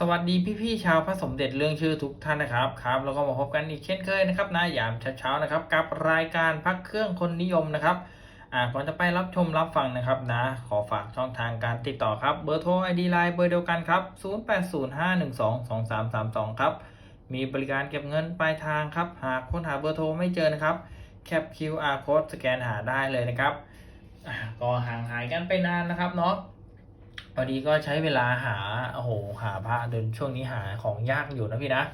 สวัสดีพี่ๆชาวพระสมเด็จเรื่องชื่อทุกท่านนะครับครับแล้วก็มาพบกันอีกเช่นเคยนะครับนะยามเช้าๆนะครับ กับรายการพักเครื่องคนนิยมนะครับอ่าก่อนจะไปรับชมรับฟังนะครับนะ ขอฝากช่องทางการติดต่อครับเบอร์โทร ID Line เบอร์เดียวกันครับ 0805122332 ครับ มีบริการเก็บเงินปลายทางครับ หากค้นหาเบอร์โทรไม่เจอนะครับแคป QR code สแกนหาได้เลยนะครับอ่าก็ห่างหายกันไปนานนะครับเนาะ พอดีก็ใช้เวลาหาโอ้โหหาพระเดินช่วงนี้หาของยากอยู่นะพี่นะ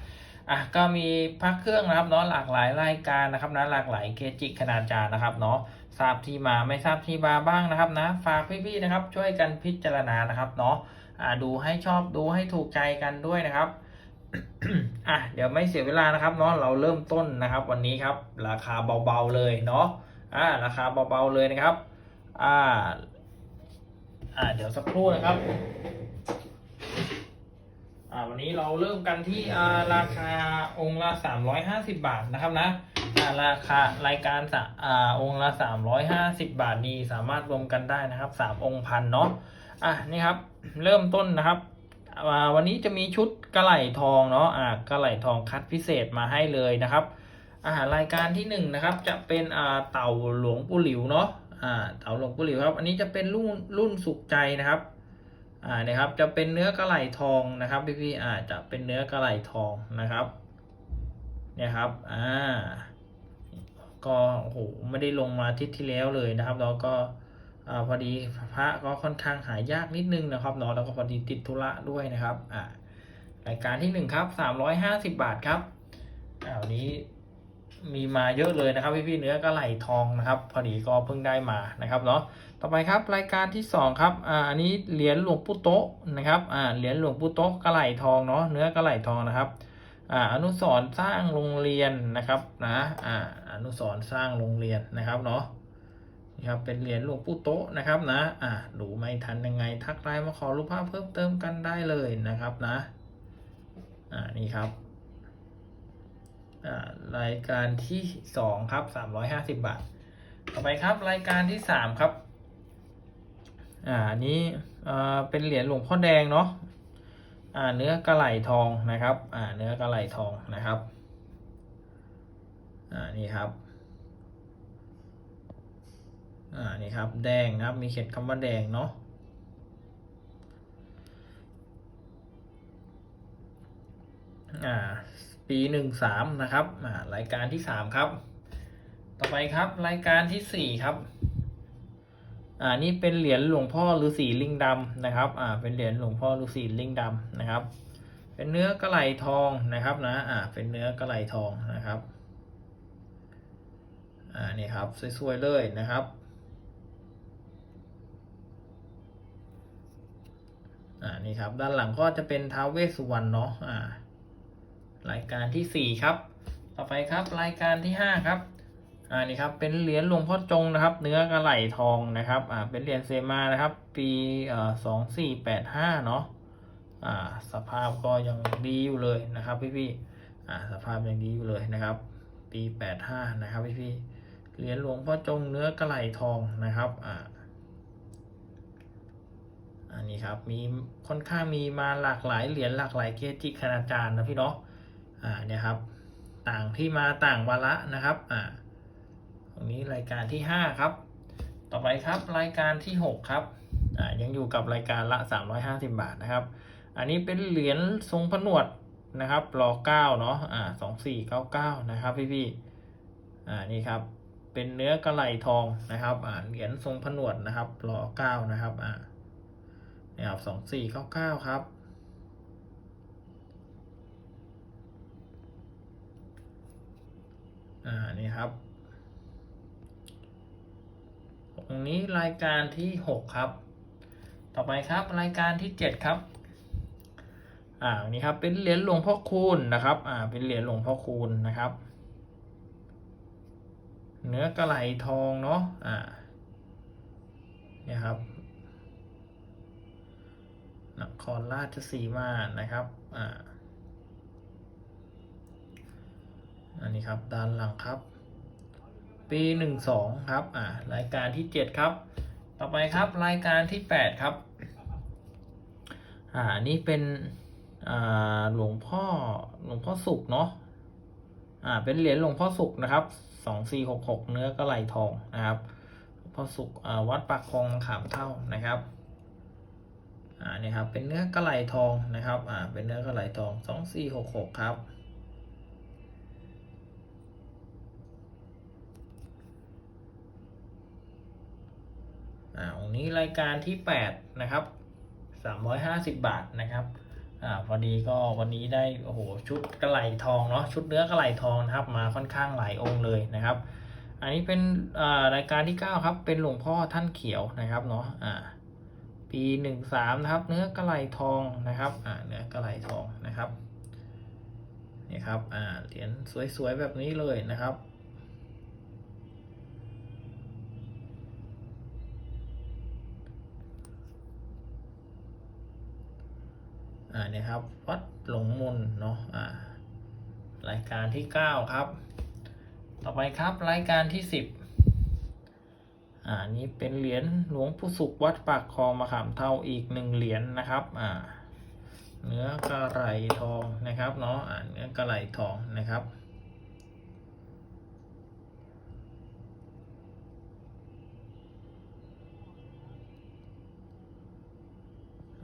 อะก็มีพระเครื่องนะครับเนาะหลากหลายรายการนะครับนะหลากหลายเกจิขนาดจานนะครับเนาะทราบที่มาไม่ทราบที่มาบ้างนะครับนะฝากพี่ๆนะครับ ช่วยกันพิจารณานะครับเนาะอ่าดูให้ชอบดูให้ถูกใจกันด้วยนะครับอะเดี๋ยวไม่เสียเวลานะครับเนาะเราเริ่มต้นนะครับ วันนี้ครับ ราคาเบาๆเลยเนาะอ่าราคาเบาๆเลยนะครับอ่า อ่าเดี๋ยวสักครู่นะครับอ่าวันนี้เราเริ่มกันที่อ่าราคาองค์ละ350บาทนะครับนะอ่าราคารายการสะอ่าองค์ละ350บาทนี้สามารถรวมกันได้นะครับ3องค์พันเนาะอะนี่ครับเริ่มต้นนะครับอ่าวันนี้จะมีชุดกระไหล่ทองเนาะอ่ากระไหล่ทองคัดพิเศษมาให้เลยนะครับอ่ารายการที่หนึ่งนะครับจะเป็นอ่าเต่าหลวงปู่หลิวเนาะ อ่าเตาหลงปู่หลิวครับ อันนี้จะเป็นรุ่นรุ่นสุขใจนะครับอ่านี่ยครับ จะเป็นเนื้อกระไหล่ทองนะครับพี่พี่ๆอ่าจะเป็นเนื้อกระไหล่ทองนะครับ เนี่ยครับอ่าก็โอ้โหไม่ได้ลงมาอาทิศที่แล้วเลยนะครับแล้วก็อ่าพอดีพระก็ค่อนข้างหายากนิดนึงนะครับเนาะแล้วก็พอดีติดธุระด้วยนะครับอ่ารายการที่หนึ่งครับสามร้อยห้าสิบบาทครับอ่าวันนี้ มีมาเยอะเลยนะครับพี่พี่ๆเนื้อกระไหลทองนะครับ พอดีก็เพิ่งได้มานะครับเนาะต่อไปครับรายการที่สองครับอ่าอันนี้เหรียญหลวงปู่โตะนะครับอ่าเหรียญหลวงปู่โตะกระไหลทองเนาะเนื้อกระไหลทองนะครับอ่าอนุสรสร้างโรงเรียนนะครับนะอ่าอนุสรสร้างโรงเรียนนะครับเนาะนะครับเป็นเหรียญหลวงปู่โตะนะครับนะอ่าดูไม่ทันยังไง ทักไลน์มาขอรูปภาพเพิ่มเติมกันได้เลยนะครับนะอ่านี่ครับ รายการที่สองครับสามร้อยห้าสิบบาท ต่อไปครับรายการที่สามครับ อ่านี้เป็นเหรียญหลวงพ่อแดงเนาะอ่าเนื้อกระไหลทองนะครับ อ่าเนื้อกระไหลทองนะครับ อ่านี่ครับ อ่านี่ครับ แดงนะครับ มีเขียนคำว่าแดงเนาะ อ่า ปีหนึ่งสามนะครับรายการที่สามครับ ต่อไปครับรายการที่สี่ครับอ่านี่เป็นเหรียญหลวงพ่อฤาษีลิงดำนะครับอ่าเป็นเหรียญหลวงพ่อฤาษีลิงดำนะครับ เป็นเนื้อกระไหลทองนะครับนะอ่าเป็นเนื้อกระไหลทองนะครับอ่านี่ครับสวยๆเลยนะครับอ่านี่ครับด้านหลังก็จะเป็นท้าวเวสสุวรรณเนาะอ่า รายการที่สี่ครับ ต่อไปครับรายการที่ห้าครับอ่านี่ครับเป็นเหรียญหลวงพ่อจงนะครับ เนื้อกระไหลทองนะครับอ่าเป็นเหรียญเซมานะครับ ปีเอ่อสองสี่แปดห้าเนาะอ่าสภาพก็ยังดีอยู่เลยนะครับพี่พี่อ่าสภาพยังดีอยู่เลยนะครับ ปีแปดห้านะครับพี่พี่เหรียญหลวงพ่อจงเนื้อกระไหลทองนะครับอ่าอันนี้ครับมีค่อนข้างมีมาหลากหลายเหรียญหลากหลายเกจิคณาจารย์นะพี่เนาะ อ่าเนี่ยครับ ต่างที่มาต่างวาระนะครับอ่าตรงนี้รายการที่ห้าครับ ต่อไปครับรายการที่หกครับอ่ายังอยู่กับรายการละสามร้อยห้าสิบาทนะครับ อันนี้เป็นเหรียญทรงผนวดนะครับรอเก้าเนาะอ่าสองสี่เก้าเก้านะครับพี่พี่อ่านี่ครับเป็นเนื้อกระไหลทองนะครับอ่าเหรียญทรงผนวดนะครับรอเก้านะครับอ่านี่ครับสองสี่เก้าเก้าครับ อ่านี่ครับตรงนี้รายการที่หกครับ ต่อไปครับรายการที่เจ็ดครับอ่านี่ครับเป็นเหรียญหลวงพ่อคูณนะครับอ่าเป็นเหรียญหลวงพ่อคูณนะครับ เนื้อกระไหลทองเนาะอ่าเนี่ยครับนครราชสีมานะครับ อันนี้ครับด้านหลังครับ ปีหนึ่งสองครับอ่ารายการที่เจ็ดครับ ต่อไปครับรายการที่แปดครับอ่านี่เป็นอ่าหลวงพ่อหลวงพ่อสุขเนาะอ่าเป็นเหรียญหลวงพ่อสุขนะครับสองสี่หกหกเนื้อกระไหลทองนะครับหลวงพ่อสุขอ่าวัดปากคลองขามเท่านะครับอ่านี่ครับเป็นเนื้อกระไหลทองนะครับอ่าเป็นเนื้อกระไหลทองสองสี่หกหกครับ อ่าองนี้รายการที่แปดนะครับสามร้อยห้าสิบบาทนะครับอ่าพอดีก็วันนี้ได้โอ้โหชุดกระไหลทองเนาะชุดเนื้อกระไหลทองนะครับมาค่อนข้างหลายองค์เลยนะครับ อันนี้เป็นอ่ารายการที่เก้าครับ เป็นหลวงพ่อท่านเขียวนะครับเนาะอ่าปีหนึ่งสามนะครับ เนื้อกระไหลทองนะครับอ่าเนื้อกระไหลทองนะครับนี่ครับอ่าเหรียญสวยๆแบบนี้เลยนะครับ อ่าเนี่ยครับ วัดหลงมนเนาะอ่ารายการที่เก้าครับ ต่อไปครับรายการที่สิบอ่านี้เป็นเหรียญหลวงปู่สุขวัดปากคลองมะขามเท่าอีกหนึ่งเหรียญนะครับอ่าเนื้อกระไหลทองนะครับเนาะอ่าเนื้อกระไหลทองนะครับ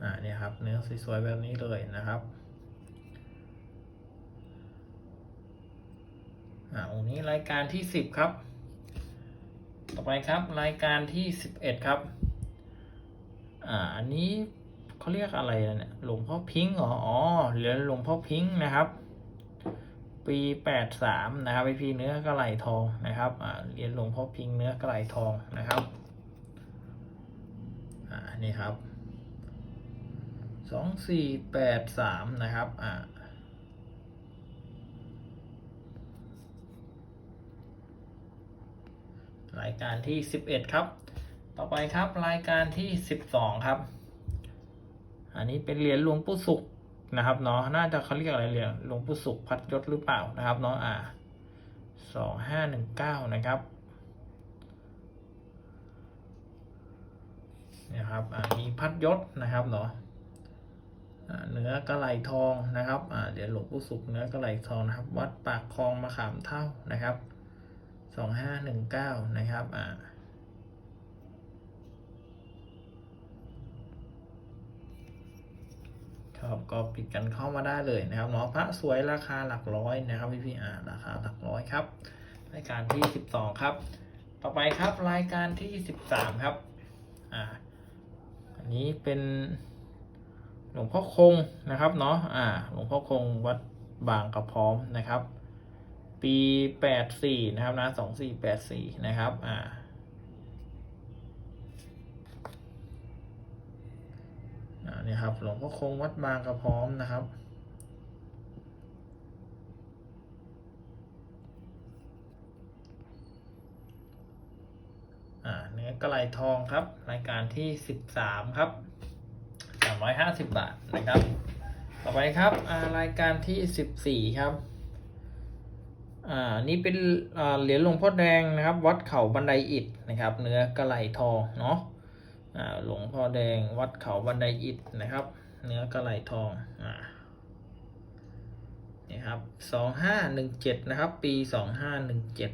อ่าเนี่ยครับเนื้อสวยๆแบบนี้เลยนะครับอ่าองค์นี้รายการที่สิบครับ ต่อไปครับรายการที่สิบเอ็ดครับอ่าอันนี้เขาเรียกอะไรนะเนี่ยหลวงพ่อพิงค์เหรออ๋อเหรียญหลวงพ่อพิงค์นะครับ ปีแปดสามนะครับไอพีเนื้อกระไหลทองนะครับอ่าเหรียญหลวงพ่อพิงค์เนื้อกระไหลทองนะครับอ่านี่ครับ สองสี่แปดสามนะครับอ่ารายการที่สิบเอ็ดครับ ต่อไปครับรายการที่สิบสองครับ อันนี้เป็นเหรียญหลวงปู่สุขนะครับเนาะ น่าจะเขาเรียกอะไรเหรียญหลวงปู่สุขพัดยศหรือเปล่านะครับเนาะ อ่าสองห้าหนึ่งเก้านะครับนี่ยครับ อ่ามีพัดยศนะครับเนาะอ่า เนื้อกระไหลทองนะครับอ่าเดี๋ยวหลวงปู่สุขเนื้อกระไหลทองนะครับ วัดปากคลองมะขามเท่านะครับสองห้าหนึ่งเก้านะครับอ่าครับก็ปิดกันเข้ามาได้เลยนะครับเนาะพระสวยราคาหลักร้อยนะครับพี่พี่ๆอ่าราคาหลักร้อยครับ รายการที่สิบสองครับ ต่อไปครับรายการที่สิบสามครับอ่าอันนี้เป็น ลวงพ่อคงนะครับเนาะอ่าหลวงพ่อคงวัดบางกระพร้อมนะครับ ปีแปดสี่นะครับนะสองสี่แปดสี่นะครับอ่าอ่านี่ครับหลวงพ่อคงวัดบางกระพร้อมนะครับอ่าเนื้อกระไหลทองครับ รายการที่สิบสามครับ สามร้อยห้าสิบบาทนะครับ ต่อไปครับรายการที่สิบสี่ครับอ่านี่เป็นเหรียญหลวงพ่อแดงนะครับ วัดเขาบันไดอิฐนะครับ เนื้อกระไหลทองเนาะอ่าหลวงพ่อแดงวัดเขาบันไดอิฐนะครับ เนื้อกระไหลทองอ่านี่ครับสองห้าหนึ่งเจ็ดนะครับ ปีสองห้าหนึ่งเจ็ด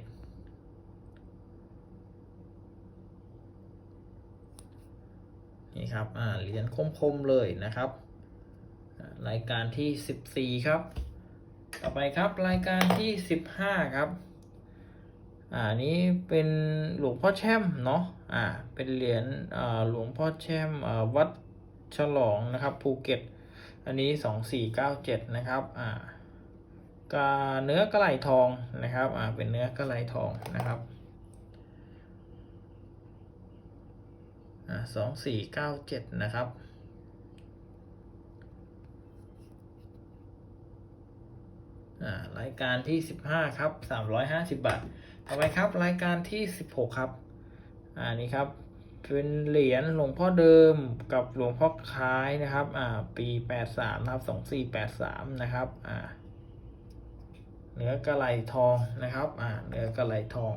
นี่ครับอ่าเหรียญคมๆเลยนะครับ รายการที่สิบสี่ครับ ต่อไปครับรายการที่สิบห้าครับอ่านี้เป็นหลวงพ่อแช่มเนาะอ่าเป็นเหรียญอ่าหลวงพ่อแช่มอ่าวัดฉลองนะครับภูเก็ต อันนี้สองสี่เก้าเจ็ดนะครับอ่ากาเนื้อกระไหลทองนะครับอ่าเป็นเนื้อกระไหลทองนะครับ อ่า สองสี่เก้าเจ็ดนะครับอ่ารายการที่สิบห้าครับสามร้อยห้าสิบบาท ต่อไปครับรายการที่สิบหกครับ อ่านี่ครับ เป็นเหรียญหลวงพ่อเดิมกับหลวงพ่อคล้ายนะครับ อ่า ปีแปดสามนะครับสองสี่แปดสามนะครับ อ่า เนื้อกระไหลทองนะครับ อ่า เนื้อกระไหลทอง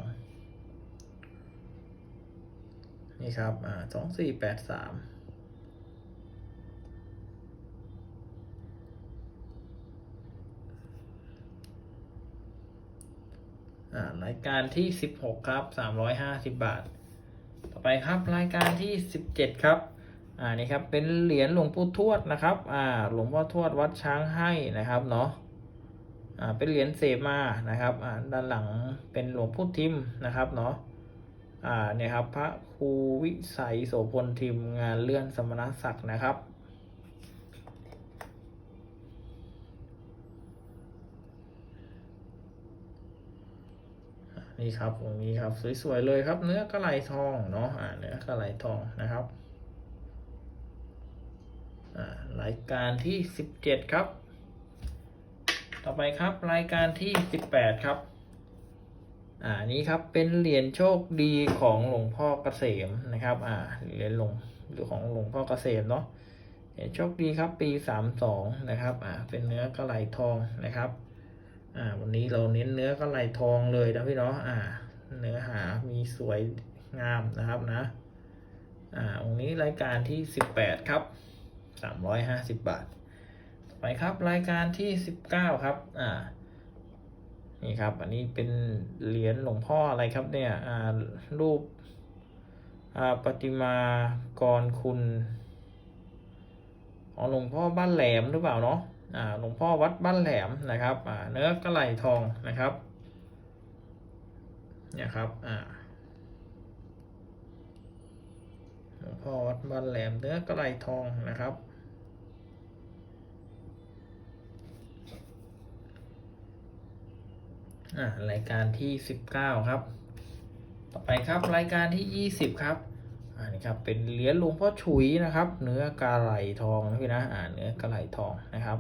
นี่ครับสองสี่แปดสามรายการที่สิบหกครับสามร้อยห้าสิบบาท ต่อไปครับรายการที่สิบเจ็ดครับ อ่านี่ครับเป็นเหรียญหลวงปู่ทวดนะครับ อ่าหลวงพ่อทวดวัดช้างให้นะครับเนาะ อ่าเป็นเหรียญเสมานะครับ อ่าด้านหลังเป็นหลวงปู่ทิมนะครับเนาะ อ่าเนี่ยครับพระครูวิสัยโสพลทิมงานเลื่อนสมณศักดิ์นะครับนี่ครับตรงนี้ครับสวยๆเลยครับ เนื้อกระไหลทองเนาะอ่าเนื้อกระไหลทองนะครับอ่ารายการที่สิบเจ็ดครับ ต่อไปครับรายการที่สิบแปดครับ อ่านี้ครับเป็นเหรียญโชคดีของหลวงพ่อเกษมนะครับอ่าเหรียญหลวงหรือของหลวงพ่อเกษมเนาะเหรียญโชคดีครับปีสามสองนะครับอ่าเป็นเนื้อกระไหลทองนะครับอ่าวันนี้เราเน้นเนื้อกระไหลทองเลยนะพี่เนาะอ่าเนื้อหามีสวยงามนะครับนะอ่าองค์นี้รายการที่สิบแปดครับสามร้อยห้าสิบบาทไปครับรายการที่สิบเก้าครับอ่า นี่ครับ อันนี้เป็นเหรียญหลวงพ่ออะไรครับเนี่ยรูปประติมากรคุณของหลวงพ่อบ้านแหลมหรือเปล่าเนาะหลวงพ่อวัดบ้านแหลมนะครับเนื้อกระไหลทองนะครับเนี่ยครับอ่าหลวงพ่อวัดบ้านแหลมเนื้อกระไหลทองนะครับ อ่ารายการที่สิบเก้าครับ ต่อไปครับรายการที่ยี่สิบครับอ่านี่ครับเป็นเหรียญหลวงพ่อฉุยนะครับ เนื้อกระไหลทองนะพี่นะอ่าเนื้อกระไหลทองนะครับ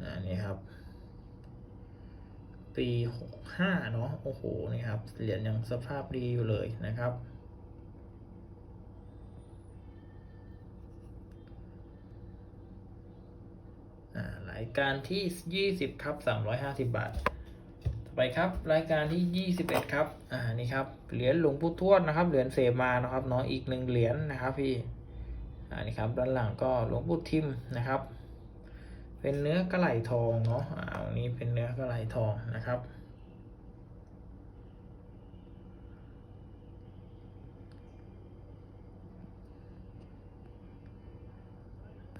อ่านี่ครับ ปีหกห้าเนาะโอ้โหนี่ครับเหรียญยังสภาพดีอยู่เลยนะครับ อ่ารายการที่ยี่สิบครับสามร้อยห้าสิบบาท ต่อไปครับ รายการที่ยี่สิบเอ็ดครับ อ่า นี่ครับ เหรียญหลวงปู่ทวดนะครับ เหรียญเสมานะครับเนาะอีกหนึ่งเหรียญนะครับพี่ อ่า นี่ครับ ด้านหลังก็หลวงปู่ทิมนะครับ เป็นเนื้อกระไหลทองเนาะ อ่าอันนี้เป็นเนื้อกระไหลทองนะครับ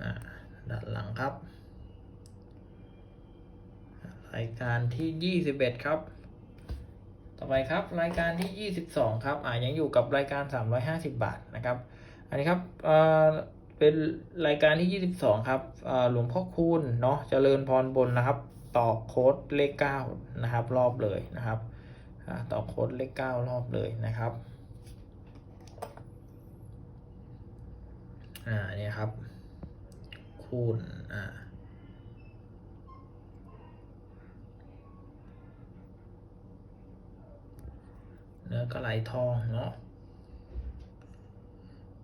อ่าด้านหลังครับ รายการที่ยี่สิบเอ็ดครับ ต่อไปครับรายการที่ยี่สิบสองครับอ่ายังอยู่กับรายการสามร้อยห้าสิบบาทนะครับ อันนี้ครับเอ่อเป็นรายการที่ยี่สิบสองครับเอ่อหลวงพ่อคูณเนาะเจริญพรบนนะครับต่อโค้ดเลขเก้านะครับ รอบเลยนะครับต่อโค้ดเลขเก้ารอบเลยนะครับ อ่าเนี่ยครับ คูณ อ่า เนื้อกระไหลทองเนาะ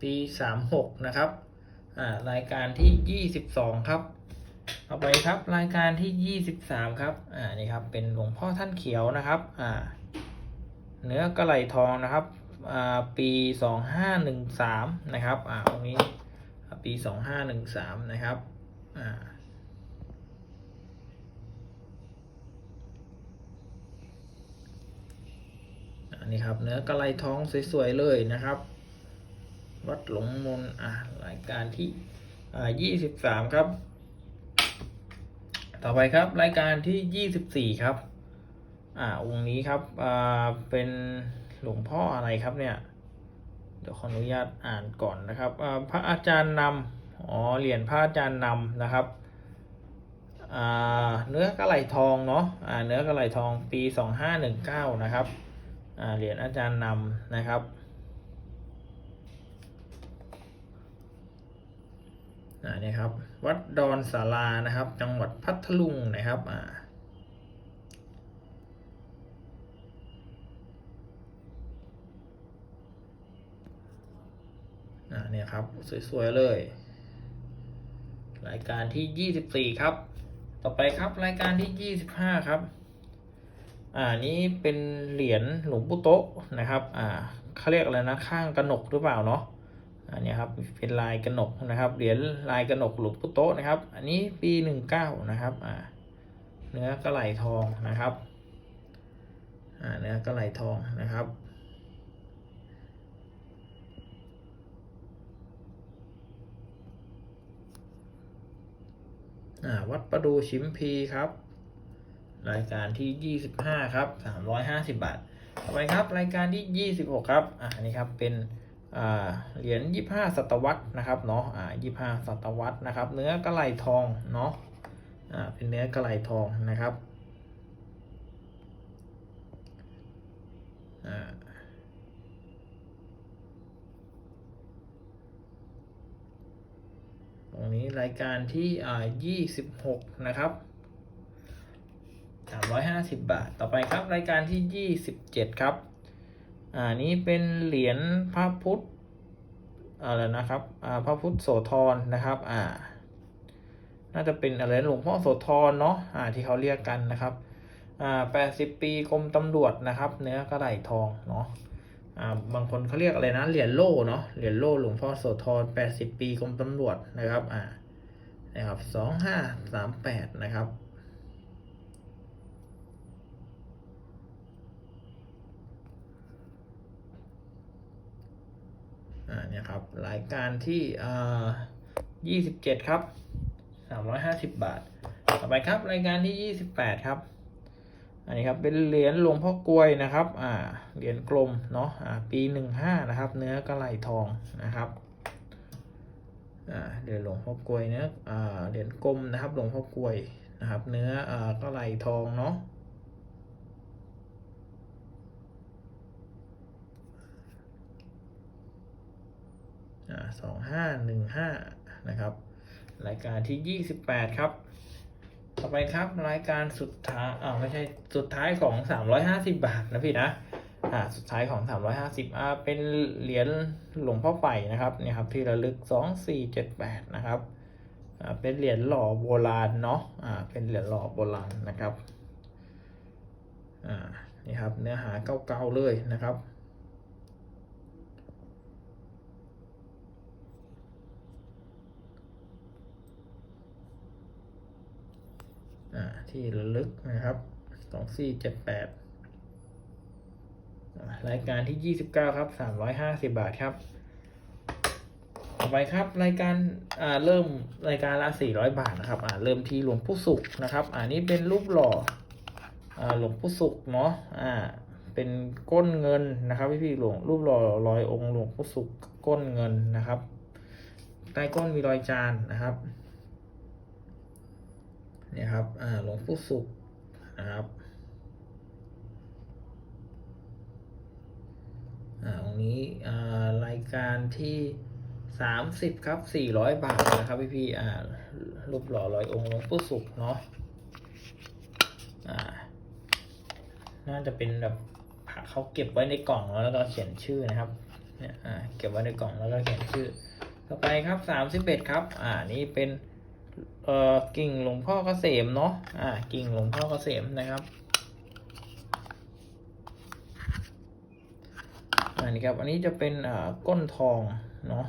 ปีสามหกนะครับอ่ารายการที่ยี่สิบสองครับเอาไปครับรายการที่ยี่สิบสามครับอ่านี่ครับเป็นหลวงพ่อท่านเขียวนะครับอ่าเนื้อกระไหลทองนะครับอ่าปีสองห้าหนึ่งสามนะครับอ่าตรงนี้ปีสองห้าหนึ่งสามนะครับอ่า อั นนี้ครับ เนื้อกระไหลทองสวยๆเลยนะครับ วัดหลงมนอ่ารายการที่อ่ายี่สิบสามครับ ต่อไปครับรายการที่ยี่สิบสี่ครับ อ่าองค์นี้ครับอ่าเป็นหลวงพ่ออะไรครับเนี่ย เดี๋ยวขออนุญาตอ่านก่อนนะครับอ่าพระอาจารย์นำอ๋อเหรียญพระอาจารย์นำนะครับเนื้อกระไหลทองเนาะอ่าเนื้อกระไหลทองปีสองห้าหนึ่งเก้านะครับ เหรียญอาจารย์นำนะครับนี่ครับ วัดดอนสารานะครับ จังหวัดพัทลุงนะครับอ่าเนี่ยครับ สวย ๆ เลย รายการที่ยี่สิบสี่ครับ ต่อไปครับรายการที่ยี่สิบห้าครับ อ่านี้เป็นเหรียญหลวงปู่โต๊ะนะครับอ่าเขาเรียกอะไรนะข้างกระหนกหรือเปล่าเนาะอันนี้ครับเป็นลายกระหนกนะครับเหรียญลายกระหนกหลวงปู่โตะนะครับ อันนี้ปีหนึ่งเก้านะครับอ่าเนื้อกระไหลทองนะครับอ่าเนื้อกระไหลทองนะครับอ่าวัดประดูชิมพีครับ รายการที่ 25 ครับ 350 บาทต่อไปครับ รายการที่ 26 ครับ อ่านี่ครับ เป็นเหรียญ 25 ศตวรรษนะครับเนาะ อ่า 25 ศตวรรษนะครับ เนื้อกระไหลทองเนาะ อ่า เป็นเนื้อกระไหลทองนะครับ อ่าตรงนี้รายการที่ อ่า 26 นะครับ สามร้อยห้าสิบบาท ต่อไปครับรายการที่ยี่สิบเจ็ดครับ อ่านี้เป็นเหรียญพระพุทธอะไรนะครับ อ่าพระพุทธโสธรนะครับ อ่า น่าจะเป็นอะไรหลวงพ่อโสธรเนาะ อ่า ที่เขาเรียกกันนะครับ อ่าแปดสิบปีกรมตำรวจนะครับ เนื้อกระไหลทองเนาะ อ่า บางคนเขาเรียกอะไรนะ เหรียญโล่เนาะ เหรียญโล่หลวงพ่อโสธรแปดสิบปีกรมตำรวจนะครับ อ่า นะครับสองห้าสามแปดนะครับ อ่า เนี่ยครับรายการที่อ่ายี่สิบเจ็ดครับสามร้อยห้าสิบบาท ต่อไปครับรายการที่ยี่สิบแปดครับ อันนี้ครับเป็นเหรียญหลวงพ่อกลวยนะครับ อ่าเหรียญกลมเนาะอ่าปีหนึ่งห้านะครับ เนื้อกระไหลทองนะครับอ่าเหรียญหลวงพ่อกลวยเนื้ออ่าเหรียญกลมนะครับ หลวงพ่อกลวยนะครับ เนื้ออ่ากระไหลทองเนาะ อ่า สองห้าหนึ่งห้านะครับ รายการที่ยี่สิบแปดครับ ต่อไปครับรายการสุดท้ายอ่าไม่ใช่สุดท้ายของสามร้อยห้าสิบบาทนะพี่นะอ่าสุดท้ายของสามร้อยห้าสิบอ่าเป็นเหรียญหลวงพ่อไปนะครับเนี่ยครับที่ระลึกสองสี่เจ็ดแปดนะครับอ่าเป็นเหรียญหล่อโบราณเนาะอ่าเป็นเหรียญหล่อโบราณนะครับอ่านี่ครับเนื้อหาเก่าๆเลยนะครับ ที่ระลึกนะครับสองสี่เจ็ดแปดรายการที่ยี่สิบเก้าครับสามร้อยห้าสิบาทครับต่อไปครับรายการอ่าเริ่มรายการละสี่ร้อยบาทนะครับอ่าเริ่มที่หลวงปู่สุขนะครับอ่านี้เป็นรูปหล่ออ่าหลวงปู่สุขเนาะอ่าเป็นก้นเงินนะครับพี่พี่หลวงรูปหล่อรอยองค์หลวงปู่สุขก้นเงินนะครับใต้ก้นมีรอยจานนะครับ เนี่ยครับหลวงปู่สุขนะครับอ่าตรงนี้อ่ารายการที่สามสิบครับสี่ร้อยบาทนะครับพี่พี่อ่ารูปหล่อร้อยองค์หลวงปู่สุขเนาะอ่า น่าจะเป็นแบบเขาเก็บไว้ในกล่องแล้วก็เขียนชื่อนะครับ เนี่ยอ่าเก็บไว้ในกล่องแล้วก็เขียนชื่อ ต่อไปครับสามสิบเอ็ดครับ อ่านี่เป็น เอ่อกิ่งหลวงพ่อเกษมเนาะอ่ากิ่งหลวงพ่อเกษมนะครับอันนี้ครับ อันนี้จะเป็นอ่าก้นทองเนาะ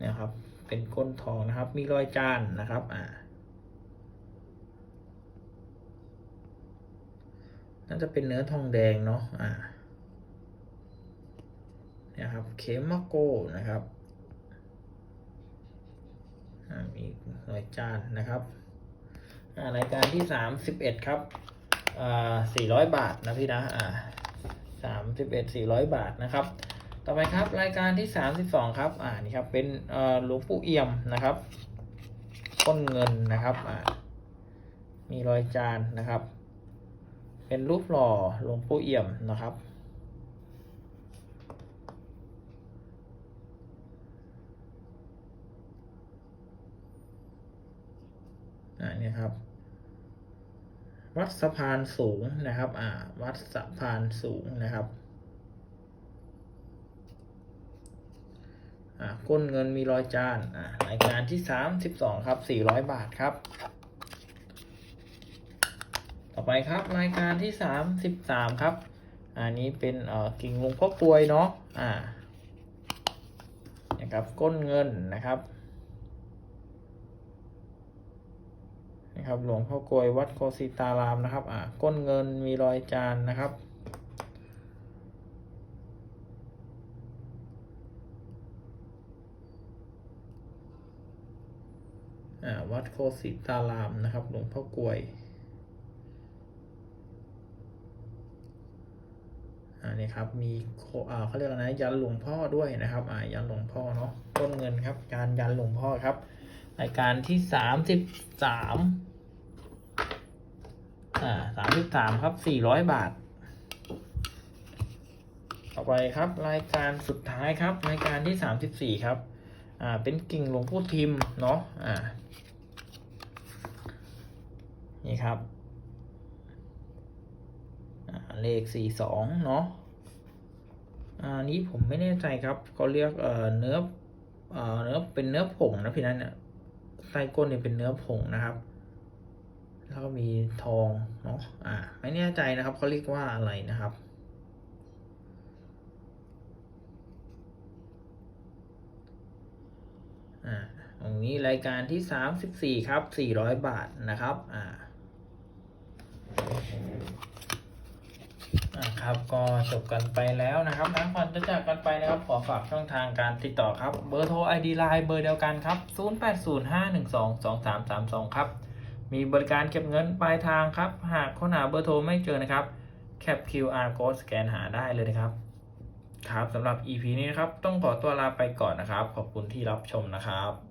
นี่ยครับ เป็นก้นทองนะครับ มีรอยจานนะครับอ่าน่าจะเป็นเนื้อทองแดงเนาะอ่านี่ยครับเคมาโกนะครับ มีรอยจานนะครับรายการที่สามสิบเอ็ดครับอ่าสี่ร้อยบาทนะพี่นะอ่าสามสิบเอ็ดสี่ร้อยบาทนะครับ ต่อไปครับรายการที่สามสิบสองครับอ่านี่ครับเป็นอ่หลวงปู่เอี่ยมนะครับก้นเงินนะครับอ่ามีรอยจานนะครับ เป็นรูปหล่อหลวงปู่เอี่ยมนะครับ อ่าเนี่ยครับ วัดสะพานสูงนะครับ อ่า วัดสะพานสูงนะครับ อ่าก้นเงินมีรอยจาน อ่ารายการที่สามสิบสองครับสี่ร้อยบาทครับ ต่อไปครับรายการที่สามสิบสามครับ อันนี้เป็นเอ่อกิ่งลวงพ่อกลวยเนาะ อ่า นะครับ ก้นเงินนะครับ นะครับ หลวงพ่อกลวยวัดโคสิตารามนะครับ อ่าก้นเงินมีรอยจานนะครับ อ่าวัดโคสิตารามนะครับ หลวงพ่อกลวยอ่านี่ครับมีโคอ่าเขาเรียกอะไรนะยันหลวงพ่อด้วยนะครับอ่ายันหลวงพ่อเนาะต้นเงินครับการยันหลวงพ่อครับรายการที่สามสิบสาม อ่าสามสิบสามครับสี่ร้อยบาท ต่อไปครับ รายการสุดท้ายครับ รายการที่สามสิบสี่ครับ อ่า เป็นกิ่งหลวงพ่อทิมเนาะ อ่า นี่ครับเลขสี่สองเนาะ อันนี้ผมไม่แน่ใจครับเขาเรียกเอ่อเนื้อเอ่อเนื้อเป็นเนื้อผงนะพี่นั้นเนี่ยไส้ก้นเนี่ยเป็นเนื้อผงนะครับ แล้วก็มีทองเนาะอ่าไม่แน่ใจนะครับเขาเรียกว่าอะไรนะครับอ่าตรงนี้รายการที่สามสิบสี่ครับสี่ร้อยบาทนะครับอ่าครับก็จบกันไปแล้วนะครับนะก่อนจะจากกันไปนะครับขอฝากช่องทางการติดต่อครับ เบอร์โทร ID Line เบอร์เดียวกันครับ 0805122332 ครับ มีบริการเก็บเงินปลายทางครับ หากค้นหาเบอร์โทรไม่เจอนะครับ แคป QR code สแกนหาได้เลยนะครับ ครับสำหรับ EP นี้นะครับ ต้องขอตัวลาไปก่อนนะครับ ขอบคุณที่รับชมนะครับ